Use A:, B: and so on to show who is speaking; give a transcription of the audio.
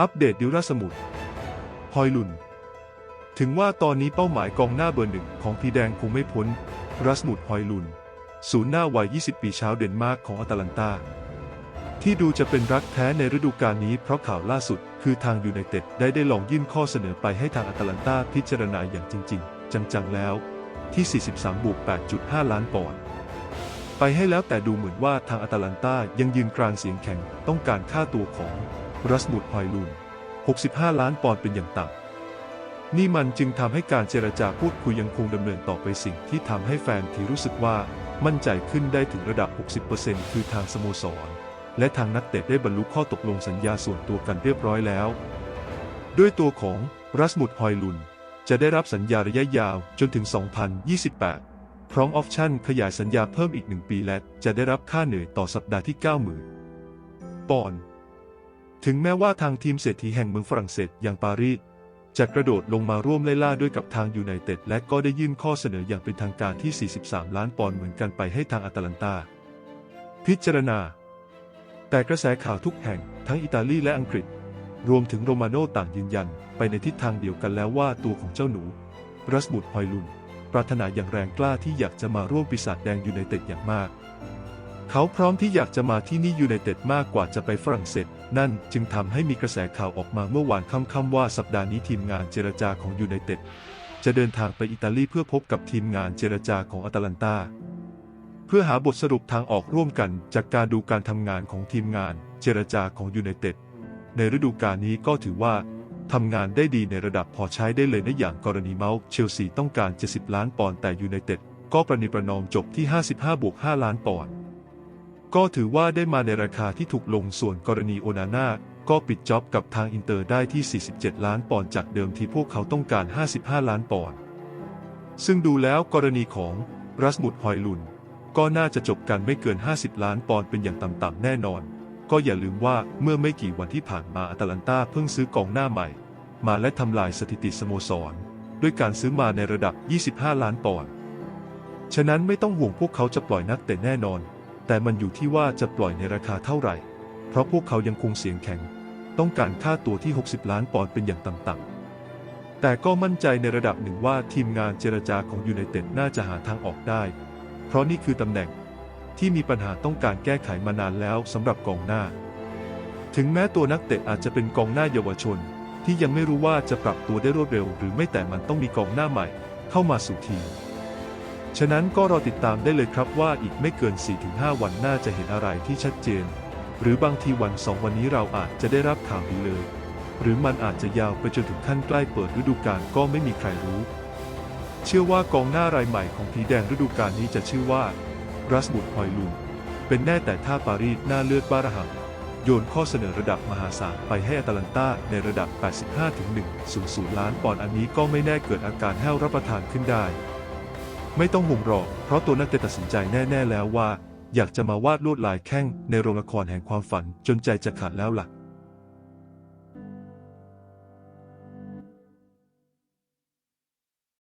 A: อัปเดตดิวราสมุทรฮอยลุน ถึงว่าตอนนี้เป้าหมายกองหน้าเบอร์หนึ่งของพีแดงคงไม่พ้น รัสมุดฮอยลุน ศูนย์หน้าวัย 20 ปีชาวเดนมาร์กของอตาลันตา ที่ดูจะเป็นรักแท้ในฤดูกาลนี้เพราะข่าวล่าสุด คือทางยูไนเต็ดได้ได้ลองยื่นข้อเสนอไปให้ทางอตาลันตาพิจารณาอย่างจริง ๆ จังๆ แล้วที่ 43บวก8.5 ล้านปอนด์ไปให้แล้วแต่ดูเหมือนว่าทางอตาลันตายังยืนกรานเสียงแข็งต้องการค่าตัวของ รัสมุดฮอยลุน65 ล้านปอนด์เป็นอย่างต่ำ นี่มันจึงทำให้การเจรจาพูดคุยยังคงดำเนินต่อไปสิ่งที่ทำให้แฟนทีรู้สึกว่ามั่นใจขึ้นได้ถึงระดับ 60%คือทางสโมสร และทางนักเตะได้บรรลุข้อตกลงสัญญาส่วนตัวกันเรียบร้อยแล้ว ด้วยตัวของรัสมุดฮอยลุนจะได้รับสัญญาระยะยาวจนถึง 2028 พร้อมออปชั่นขยายสัญญาเพิ่มอีกหนึ่งปีและจะได้รับค่าเหนื่อยต่อสัปดาห์ที่ 90,000 ปอนด์ ถึงแม้ว่าทางทีมเศรษฐีแห่งเมืองฝรั่งเศสอย่างปารีสจะกระโดดลงมาร่วมไล่ล่าด้วยกับทางยูไนเต็ดและก็ได้ยื่นข้อเสนออย่างเป็นทางการที่ 43 ล้านปอนด์เหมือนกันไปให้ทางอาตาลันตา พิจารณา แต่กระแสข่าวทุกแห่งทั้งอิตาลีและอังกฤษ รวมถึงโรมาโน่ต่างยืนยัน ไปในทิศทางเดียวกันแล้วว่าตัวของเจ้าหนูรัสมุดฮอยลุนปรารถนาอย่างแรงกล้าที่อยากจะมาร่วมปีศาจแดงยูไนเต็ดอย่างมาก เขาพร้อมที่อยากจะมาที่นี่ยูไนเต็ดมากกว่าจะไปฝรั่งเศส นั่นจึงทำให้มีกระแสข่าวออกมาเมื่อวานค่ำๆว่าสัปดาห์นี้ทีมงานเจรจาของยูไนเต็ดจะเดินทางไปอิตาลีเพื่อพบกับทีมงานเจรจาของอาตาลันตาเพื่อหาบทสรุปทางออกร่วมกันจากการดูการทำงานของทีมงานเจรจาของยูไนเต็ดในฤดูกาลนี้ก็ถือว่าทำงานได้ดีในระดับพอใช้ได้เลยนะอย่างกรณีเมาส์เชลซีต้องการ 70 ล้านปอนด์แต่ยูไนเต็ดก็ประนีประนอมจบที่ 55บวก5ล้านปอนด์ ก็ถือว่าได้มาในราคาที่ถูกลงส่วนกรณีโอนาน่าก็ปิดจ็อบกับทางอินเตอร์ได้ที่ 47 ล้านปอนด์จากเดิมที่พวกเขาต้องการ 55 ล้านปอนด์ ซึ่งดูแล้วกรณีของรัสมุดฮอยลุน ก็น่าจะจบกันไม่เกิน 50 ล้านปอนด์เป็นอย่างต่ำๆแน่นอน ก็อย่าลืมว่าเมื่อไม่กี่วันที่ผ่านมาอตาลันตาเพิ่งซื้อกองหน้าใหม่ มาและทำลายสถิติสโมสร ด้วยการซื้อมาในระดับ 25 ล้านปอนด์ ฉะนั้นไม่ต้องห่วงพวกเขาจะปล่อยนักเตะแน่นอน แต่มันอยู่ที่ว่าจะปล่อยในราคาเท่าไหร่ เพราะพวกเขายังคงเสียงแข็ง ต้องการค่าตัวที่ 60 ล้านปอนด์เป็นอย่างต่ำๆ แต่ก็มั่นใจในระดับหนึ่งว่าทีมงานเจรจาของยูไนเต็ดน่าจะหาทางออกได้ เพราะนี่คือตำแหน่งที่มีปัญหาต้องการแก้ไขมานานแล้วสำหรับกองหน้า ถึงแม้ตัวนักเตะอาจจะเป็นกองหน้าเยาวชน ที่ยังไม่รู้ว่าจะปรับตัวได้รวดเร็ว หรือไม่แต่มันต้องมีกองหน้าใหม่ เข้ามาสู่ทีม ฉะนั้นก็รอติดตามได้เลยครับว่าอีกไม่เกิน 4-5 วันน่าจะเห็นอะไรที่ชัดเจน หรือบางทีวันสองวันนี้เราอาจจะได้รับข่าวดีเลย หรือมันอาจจะยาวไปจนถึงขั้นใกล้เปิดฤดูกาลก็ไม่มีใครรู้ เชื่อว่ากองหน้ารายใหม่ของผีแดงฤดูกาลนี้จะชื่อว่ารัสมุดฮอยลุนเป็นแน่แต่ถ้าปารีสหน้าเลือดบ้าระหังโยนข้อเสนอระดับมหาศาลไปให้อาตาลันตาในระดับ 85-100 ล้านปอนด์อันนี้ก็ไม่แน่เกิดอาการแห้วรับประทานขึ้นได้ ไม่ต้องห่วงหรอก เพราะตัวนักเตะตัดสินใจแน่ ๆ แล้วว่า อยากจะมาวาดลวดลายแข้งในโรงละครแห่งความฝันจนใจจะขาดแล้วล่ะ